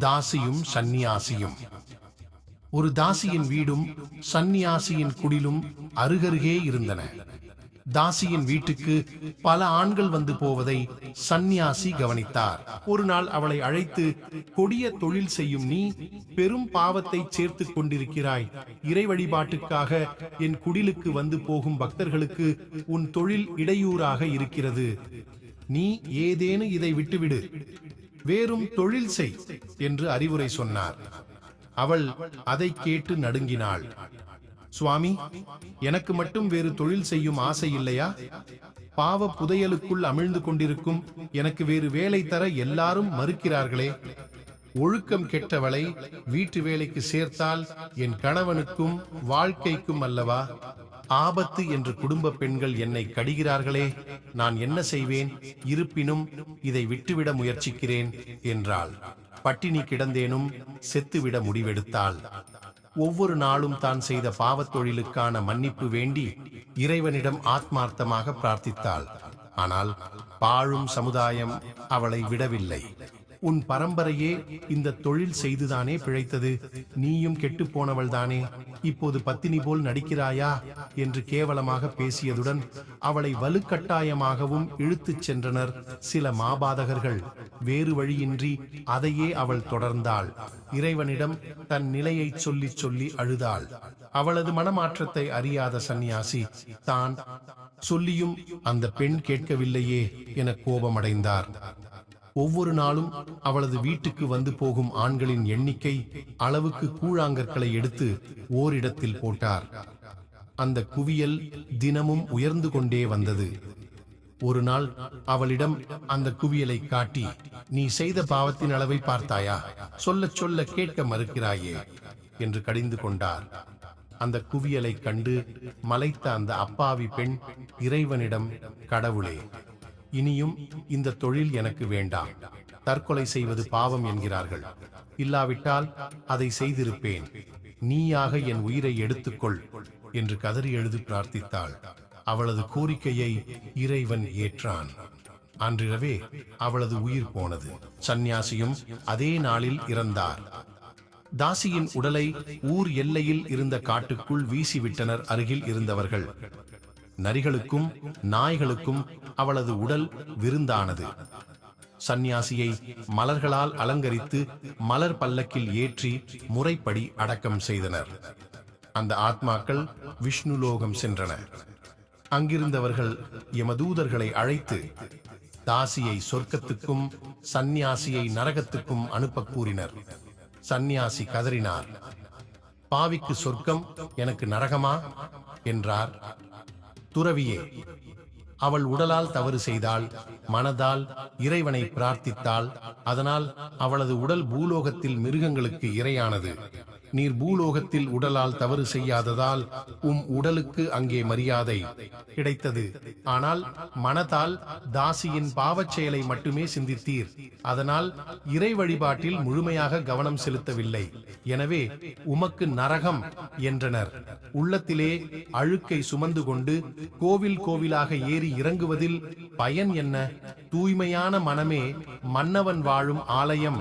தாசியும் சந்நியாசியும். ஒரு தாசியின் வீடும் சந்நியாசியின் குடிலும் அருகருகே இருந்தன. தாசியின் வீட்டுக்கு பல ஆண்கள் வந்து போவதை சந்நியாசி கவனித்தார். ஒரு நாள் அவளை அழைத்து கொடிய தொழில் செய்யும் நீ பெரும் பாவத்தை சேர்த்துக் கொண்டிருக்கிறாய். இறை வழிபாட்டுக்காக என் குடிலுக்கு வந்து போகும் பக்தர்களுக்கு உன் தொழில் இடையூறாக இருக்கிறது. நீ ஏதேனும் இதை விட்டுவிடு. வேறும் தொழில் செய் என்று அறிவுரை சொன்னார். அவள் அதை கேட்டு நடுங்கினாள். சுவாமி எனக்கு மட்டும் வேறு தொழில் செய்யும் ஆசை இல்லையா? பாவ புதையலுக்குள் அமிழ்ந்து கொண்டிருக்கும் எனக்கு வேறு வேலை தர எல்லாரும் மறுக்கிறார்களே ஒழுக்கம் கெட்டவளை வீட்டு வேலைக்கு சேர்த்தால் என் கணவனுக்கும் வாழ்க்கைக்கும் அல்லவா? ஆபத்து என்று குடும்ப பெண்கள் என்னை கடிகிறார்களே நான் என்ன செய்வேன்? இருப்பினும் இதை விட்டுவிட முயற்சிக்கிறேன் என்றாள். பட்டினி கிடந்தேனும் செத்துவிட முடிவெடுத்தாள். ஒவ்வொரு நாளும் தான் செய்த பாவத்தொழிலுக்கான மன்னிப்பு வேண்டி இறைவனிடம் ஆத்மார்த்தமாக பிரார்த்தித்தாள். ஆனால் பாழும் சமுதாயம் அவளை விடவில்லை. உன் பரம்பரையே இந்த தொழில் செய்துதானே பிழைத்தது. நீயும் கெட்டுப் போனவள்தானே இப்போது பத்தினி போல் நடிக்கிறாயா? என்று கேவலமாக பேசியதுடன் அவளை வலுக்கட்டாயமாகவும் இழுத்துச் சென்றனர் சில மாபாதகர்கள். வேறு வழியின்றி அதையே அவள் தொடர்ந்தாள். இறைவனிடம் தன் நிலையை சொல்லி சொல்லி அழுதாள். அவளது மனமாற்றத்தை அறியாத சந்நியாசி தான் சொல்லியும் அந்த பெண் கேட்கவில்லையே என கோபமடைந்தார். ஒவ்வொரு நாளும் அவளது வீட்டுக்கு வந்து போகும் ஆண்களின் எண்ணிக்கை அளவுக்கு கூழாங்கற்களை எடுத்து ஓரிடத்தில் போட்டார். அந்த குவியல் தினமும் உயர்ந்து கொண்டே வந்தது. ஒரு நாள் அவளிடம் அந்த குவியலை காட்டி நீ செய்த பாவத்தின் அளவை பார்த்தாயா? சொல்ல சொல்ல கேட்க மறுக்கிறாயே? என்று கடிந்து கொண்டார். அந்த குவியலை கண்டு மலைத்த அந்த அப்பாவி பெண் இறைவனிடம் கடவுளே இனியும் இந்த தொழில் எனக்கு வேண்டாம். தற்கொலை செய்வது பாவம் என்கிறார்கள். இல்லாவிட்டால் அதை செய்திருப்பேன். நீயாக என் உயிரை எடுத்துக்கொள் என்று கதறி எழுதி பிரார்த்தித்தாள். அவளது கோரிக்கையை இறைவன் ஏற்றான். அன்றிரவே அவளது உயிர் போனது. சந்நியாசியும் அதே நாளில் இறந்தார். தாசியின் உடலை ஊர் எல்லையில் இருந்த காட்டுக்குள் வீசிவிட்டனர் அருகில் இருந்தவர்கள். நரிகளுக்கும் நாய்களுக்கும் அவளது உடல் விருந்தானது. சந்நியாசியை மலர்களால் அலங்கரித்து மலர் பல்லக்கில் ஏற்றி முறைப்படி அடக்கம் செய்தனர். அந்த ஆத்மாக்கள் விஷ்ணுலோகம் சென்றன. அங்கிருந்தவர்கள் எமதூதர்களை அழைத்து தாசியை சொர்க்கத்துக்கும் சந்நியாசியை நரகத்துக்கும் அனுப்ப கூறினர். சந்நியாசி கதறினார். பாவிக்கு சொர்க்கம் எனக்கு நரகமா? என்றார். துறவியே அவள் உடலால் தவறு செய்தால் மனதால் இறைவனை பிரார்த்தித்தாள் அதனால் அவளது உடல் பூலோகத்தில் மிருகங்களுக்கு இரையானது. நீர் பூலோகத்தில் உடலால் தவறு செய்யாததால் உம் உடலுக்கு அங்கே மரியாதை கிடைத்தது. ஆனால் மனதால் தாசியின் பாவச் செயலை மட்டுமே சிந்தித்தீர். அதனால் இறை வழிபாட்டில் முழுமையாக கவனம் செலுத்தவில்லை. எனவே உமக்கு நரகம் என்றனர். உள்ளத்திலே அழுக்கை சுமந்து கொண்டு கோவில் கோவிலாக ஏறி இறங்குவதில் பயன் என்ன? தூய்மையான மனமே மன்னவன் வாழும் ஆலயம்